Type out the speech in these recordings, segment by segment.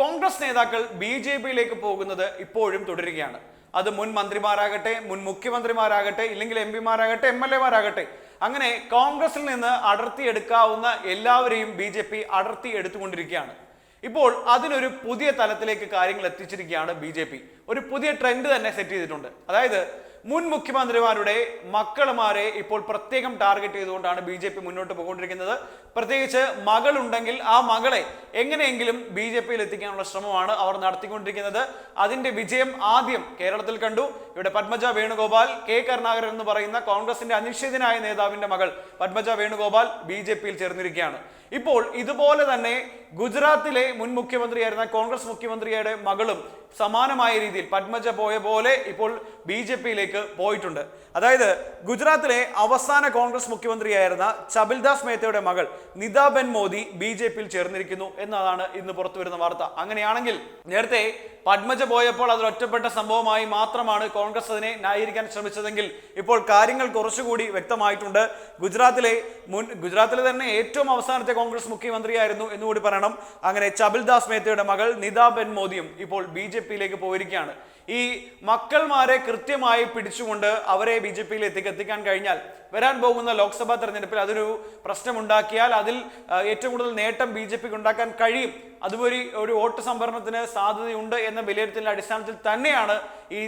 കോൺഗ്രസ് നേതാക്കൾ B J പിയിലേക്ക് പോകുന്നത് ഇപ്പോഴും തുടരുകയാണ്. അത് മുൻ മന്ത്രിമാരാകട്ടെ മുൻ മുഖ്യമന്ത്രിമാരാകട്ടെ ഇല്ലെങ്കിൽ എം പിമാരാകട്ടെ എം എൽ എമാരാകട്ടെ. അങ്ങനെ കോൺഗ്രസിൽ നിന്ന് അടർത്തിയെടുക്കാവുന്ന എല്ലാവരെയും ബി ജെ പി അടർത്തി എടുത്തുകൊണ്ടിരിക്കുകയാണ് ഇപ്പോൾ അതിനൊരു പുതിയ തലത്തിലേക്ക് കാര്യങ്ങൾ എത്തിച്ചിരിക്കുകയാണ് ബി ജെ പി. ഒരു പുതിയ ട്രെൻഡ് തന്നെ സെറ്റ് ചെയ്തിട്ടുണ്ട്. അതായത് മുൻ മുഖ്യമന്ത്രിമാരുടെ മക്കളുമാരെ ഇപ്പോൾ പ്രത്യേകം ടാർഗറ്റ് ചെയ്തുകൊണ്ടാണ് ബി ജെ പി മുന്നോട്ട് പോയിക്കൊണ്ടിരിക്കുന്നത്. പ്രത്യേകിച്ച് മകളുണ്ടെങ്കിൽ ആ മകളെ എങ്ങനെയെങ്കിലും ബി ജെ പിയിൽ എത്തിക്കാനുള്ള ശ്രമമാണ് അവർ നടത്തിക്കൊണ്ടിരിക്കുന്നത്. അതിന്റെ വിജയം ആദ്യം കേരളത്തിൽ കണ്ടു. ഇവിടെ പത്മജ വേണുഗോപാൽ കെ കരുണാകരൻ എന്ന് പറയുന്ന കോൺഗ്രസിന്റെ അനിശ്ചിതനായ നേതാവിന്റെ മകൾ പത്മജ വേണുഗോപാൽ ബി ജെ പിയിൽ ചേർന്നിരിക്കുകയാണ്. ഇപ്പോൾ ഇതുപോലെ തന്നെ ഗുജറാത്തിലെ മുൻ മുഖ്യമന്ത്രിയായിരുന്ന കോൺഗ്രസ് മുഖ്യമന്ത്രിയുടെ മകളും സമാനമായ രീതിയിൽ പത്മജ പോയ പോലെ ഇപ്പോൾ ബി ജെ പിയിലേക്ക് പോയിട്ടുണ്ട്. അതായത് ഗുജറാത്തിലെ അവസാന കോൺഗ്രസ് മുഖ്യമന്ത്രിയായിരുന്ന ചബിൽദാസ് മേത്തയുടെ മകൾ നിതാബെൻ മോദി ബി ജെ പിയിൽ ചേർന്നിരിക്കുന്നു എന്നതാണ് ഇന്ന് പുറത്തു വരുന്ന വാർത്ത. അങ്ങനെയാണെങ്കിൽ നേരത്തെ പത്മജ പോയപ്പോൾ അതിൽ ഒറ്റപ്പെട്ട സംഭവമായി മാത്രമാണ് കോൺഗ്രസ് അതിനെ ന്യായീകരിക്കാൻ ശ്രമിച്ചതെങ്കിൽ ഇപ്പോൾ കാര്യങ്ങൾ കുറച്ചുകൂടി വ്യക്തമായിട്ടുണ്ട്. ഗുജറാത്തിലെ മുൻ ഗുജറാത്തിലെ തന്നെ ഏറ്റവും അവസാനത്തെ കോൺഗ്രസ് മുഖ്യമന്ത്രിയായിരുന്നു എന്നുകൂടി പറയണം അങ്ങനെ ചബിൽദാസ് മേത്തയുടെ മകൾ നിതാബെൻ മോദിയും ഇപ്പോൾ ബി ജെ പിയിലേക്ക് പോയിരിക്കുകയാണ്. ഈ മക്കൾമാരെ കൃത്യമായി പിടിച്ചുകൊണ്ട് അവരെ ബി ജെ പിയിൽ എത്തിക്ക് എത്തിക്കാൻ കഴിഞ്ഞാൽ വരാൻ പോകുന്ന ലോക്സഭാ തെരഞ്ഞെടുപ്പിൽ അതൊരു പ്രശ്നമുണ്ടാക്കിയാൽ അതിൽ ഏറ്റവും കൂടുതൽ നേട്ടം ബി ജെ പിക്ക് ഉണ്ടാക്കാൻ കഴിയും. അതുവഴി ഒരു വോട്ട് സംഭരണത്തിന് സാധ്യതയുണ്ട് എന്ന വിലയിരുത്തലിന്റെ അടിസ്ഥാനത്തിൽ തന്നെയാണ് ഈ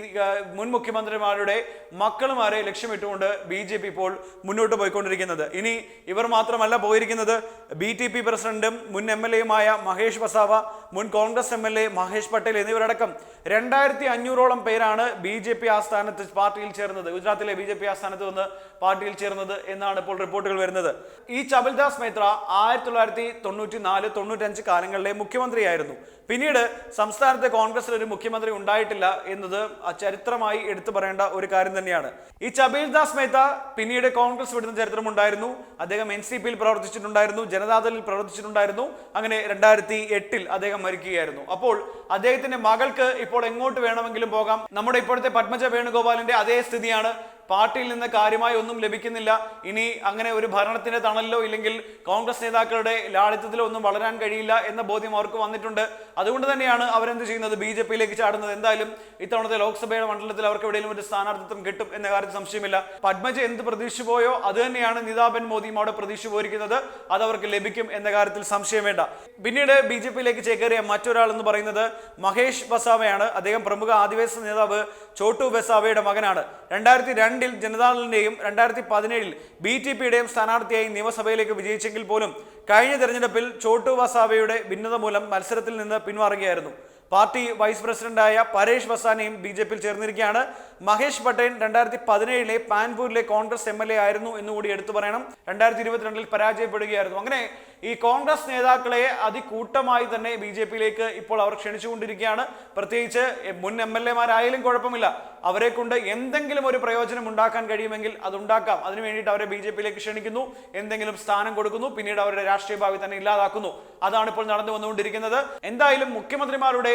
മുൻ മുഖ്യമന്ത്രിമാരുടെ മക്കളുമാരെ ലക്ഷ്യമിട്ടുകൊണ്ട് ബി ജെ പി ഇപ്പോൾ മുന്നോട്ട് പോയിക്കൊണ്ടിരിക്കുന്നത്. ഇനി ഇവർ മാത്രമല്ല പോയിരിക്കുന്നത് ബി ടി പി പ്രസിഡന്റും മുൻ എം എൽ എയുമായ മഹേഷ് വസാവ മുൻ Congress M L A Mahesh Patel എന്നിവരടക്കം രണ്ടായിരത്തി അഞ്ഞൂറോളം പേരാണ് ബി ജെ പി ആസ്ഥാനത്ത് പാർട്ടിയിൽ ചേർന്നത്. ഗുജറാത്തിലെ ബി ജെ പി ആസ്ഥാനത്ത് വന്ന് പാർട്ടിയിൽ ചേർന്നത് എന്നാണ് ഇപ്പോൾ റിപ്പോർട്ടുകൾ വരുന്നത്. ഈ ചബൽദാസ് മേത്ര ആയിരത്തി തൊള്ളായിരത്തി തൊണ്ണൂറ്റി നാല് തൊണ്ണൂറ്റഞ്ച് കാലങ്ങളിലെ മുഖ്യമന്ത്രിയായിരുന്നു. പിന്നീട് സംസ്ഥാനത്തെ കോൺഗ്രസിൽ ഒരു മുഖ്യമന്ത്രി ഉണ്ടായിട്ടില്ല എന്നത് ചരിത്രമായി എടുത്തു പറയേണ്ട ഒരു കാര്യം തന്നെയാണ്. ഈ ചബീൽദാസ് മേത്ത പിന്നീട് കോൺഗ്രസ് വിടുന്ന ചരിത്രമുണ്ടായിരുന്നു അദ്ദേഹം എൻ സി പിയിൽ പ്രവർത്തിച്ചിട്ടുണ്ടായിരുന്നു ജനതാദളിൽ പ്രവർത്തിച്ചിട്ടുണ്ടായിരുന്നു. അങ്ങനെ രണ്ടായിരത്തി എട്ടിൽ അദ്ദേഹം മരിക്കുകയായിരുന്നു. അപ്പോൾ അദ്ദേഹത്തിന്റെ മകൾക്ക് ഇപ്പോൾ എങ്ങോട്ട് വേണമെങ്കിലും പോകാം. നമ്മുടെ ഇപ്പോഴത്തെ പത്മജ വേണുഗോപാലിന്റെ അതേ സ്ഥിതിയാണ്. പാർട്ടിയിൽ നിന്ന് കാര്യമായി ഒന്നും ലഭിക്കുന്നില്ല. ഇനി അങ്ങനെ ഒരു ഭരണത്തിന്റെ തണലിലോ ഇല്ലെങ്കിൽ കോൺഗ്രസ് നേതാക്കളുടെ ലാളിത്യത്തിലോ ഒന്നും വളരാൻ കഴിയില്ല എന്ന ബോധ്യം അവർക്ക് വന്നിട്ടുണ്ട്. അതുകൊണ്ട് തന്നെയാണ് അവരെന്ത് ചെയ്യുന്നത്? ബി ജെ പിയിലേക്ക് ചാടുന്നത്. എന്തായാലും ഇത്തവണത്തെ ലോക്സഭയുടെ മണ്ഡലത്തിൽ അവർക്ക് എവിടെയെങ്കിലും ഒരു സ്ഥാനാർത്ഥിത്വം കിട്ടും എന്ന കാര്യത്തിൽ സംശയമില്ല. പത്മജ എന്ത് പ്രതീക്ഷിച്ചു പോയോ? അത് തന്നെയാണ് നിതാബൻ മോദിയും അവിടെ പ്രതീക്ഷിച്ചു പോയിരിക്കുന്നത്. അത് അവർക്ക് ലഭിക്കും എന്ന കാര്യത്തിൽ സംശയം വേണ്ട. പിന്നീട് ബി ജെ പിയിലേക്ക് ചേക്കേറിയ മറ്റൊരാൾ എന്ന് പറയുന്നത് മഹേഷ് ബസാവയാണ്. അദ്ദേഹം പ്രമുഖ ആദിവാസി നേതാവ് ചോട്ടു ബസാവയുടെ മകനാണ്. രണ്ടായിരത്തി രണ്ടിൽ ജനതാദളിന്റെയും രണ്ടായിരത്തി പതിനേഴിൽ ബി ടി പിയുടെയും സ്ഥാനാർത്ഥിയായി നിയമസഭയിലേക്ക് വിജയിച്ചെങ്കിൽ പോലും കഴിഞ്ഞ തെരഞ്ഞെടുപ്പിൽ ചോട്ടു വസാവയുടെ ഭിന്നത മൂലം മത്സരത്തിൽ നിന്ന് പിന്മാറുകയായിരുന്നു പാർട്ടി വൈസ് പ്രസിഡന്റായ പരേഷ് വസാനയും ബി ജെ പിയിൽ ചേർന്നിരിക്കുകയാണ്. മഹേഷ് പട്ടേൽ രണ്ടായിരത്തി പതിനേഴിലെ പാൻപൂരിലെ കോൺഗ്രസ് എം എൽ എ ആയിരുന്നു എന്നുകൂടി എടുത്തു പറയണം. രണ്ടായിരത്തി ഇരുപത്തിരണ്ടിൽ പരാജയപ്പെടുകയായിരുന്നു. അങ്ങനെ ഈ കോൺഗ്രസ് നേതാക്കളെ അതികൂട്ടമായി തന്നെ ബി ജെ പിയിലേക്ക് ഇപ്പോൾ അവർ ക്ഷണിച്ചുകൊണ്ടിരിക്കുകയാണ്. പ്രത്യേകിച്ച് മുൻ എം എൽ എമാരായാലും കുഴപ്പമില്ല. അവരെ കൊണ്ട് എന്തെങ്കിലും ഒരു പ്രയോജനം ഉണ്ടാക്കാൻ കഴിയുമെങ്കിൽ അത് ഉണ്ടാക്കാം അതിനു വേണ്ടിയിട്ട് അവരെ ബി ജെ പിയിലേക്ക് ക്ഷണിക്കുന്നു. എന്തെങ്കിലും സ്ഥാനം കൊടുക്കുന്നു. പിന്നീട് അവരുടെ രാഷ്ട്രീയ ഭാവി തന്നെ ഇല്ലാതാക്കുന്നു. അതാണ് ഇപ്പോൾ നടന്നു വന്നുകൊണ്ടിരിക്കുന്നത് എന്തായാലും മുഖ്യമന്ത്രിമാരുടെ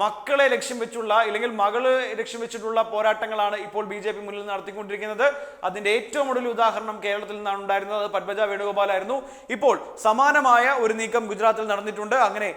മക്കളെ ലക്ഷ്യം വെച്ചുള്ള അല്ലെങ്കിൽ മകൾ ലക്ഷ്യം വെച്ചിട്ടുള്ള പോരാട്ടങ്ങളാണ് ഇപ്പോൾ ബി ജെ പി മുന്നിൽ നടത്തിക്കൊണ്ടിരിക്കുന്നത്. അതിന്റെ ഏറ്റവും ഒടുവിൽ ഉദാഹരണം കേരളത്തിൽ നിന്നാണ് ഉണ്ടായിരുന്നത്. അത് പത്മജ വേണുഗോപാലായിരുന്നു. ഇപ്പോൾ സമാനമായ ഒരു നീക്കം ഗുജറാത്തിൽ നടന്നിട്ടുണ്ട്. അങ്ങനെ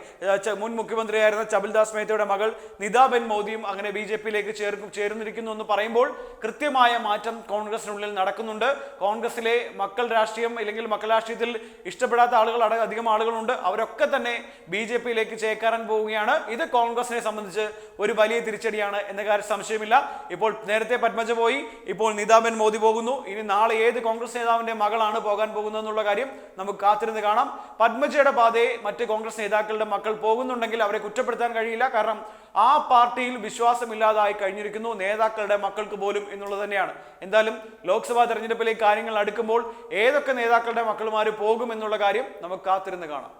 മുൻ മുഖ്യമന്ത്രിയായിരുന്ന ചബിൽദാസ് മേത്തയുടെ മകൾ നിതാബെൻ മോദിയും അങ്ങനെ ബി ജെ പിയിലേക്ക് ചേർക്കും ചേർന്നിരിക്കുന്നു എന്ന് പറയുമ്പോൾ കൃത്യമായ മാറ്റം കോൺഗ്രസിനുള്ളിൽ നടക്കുന്നുണ്ട്. കോൺഗ്രസിലെ മക്കൾ രാഷ്ട്രീയം അല്ലെങ്കിൽ മക്കൾ രാഷ്ട്രീയത്തിൽ ഇഷ്ടപ്പെടാത്ത ആളുകൾ അധികം ആളുകളുണ്ട്. അവരൊക്കെ തന്നെ ബി ജെ പിയിലേക്ക് ചേക്കാറാൻ പോവുകയാണ്. ഇത് കോൺഗ്രസിനെ സംബന്ധിച്ച് ഒരു വലിയ തിരിച്ചടിയാണ് എന്ന കാര്യം സംശയമില്ല. ഇപ്പോൾ നേരത്തെ പത്മജ പോയി ഇപ്പോൾ നിതാബൻ മോദി പോകുന്നു. ഇനി നാളെ ഏത് കോൺഗ്രസ് നേതാവിന്റെ മകളാണ് പോകാൻ പോകുന്നത് എന്നുള്ള കാര്യം നമുക്ക് കാത്തിരുന്ന് കാണാം. പത്മജയുടെ പാതയെ മറ്റ് കോൺഗ്രസ് നേതാക്കളുടെ മക്കൾ പോകുന്നുണ്ടെങ്കിൽ അവരെ കുറ്റപ്പെടുത്താൻ കഴിയില്ല. കാരണം ആ പാർട്ടിയിൽ വിശ്വാസമില്ലാതായി കഴിഞ്ഞിരിക്കുന്നു നേതാക്കളുടെ മക്കൾക്ക് പോലും എന്നുള്ളത് തന്നെയാണ്. എന്തായാലും ലോക്സഭാ തെരഞ്ഞെടുപ്പിലെ കാര്യങ്ങൾ അടുക്കുമ്പോൾ ഏതൊക്കെ നേതാക്കളുടെ മക്കളുമാർ പോകും എന്നുള്ള കാര്യം നമുക്ക് കാത്തിരുന്ന് കാണാം.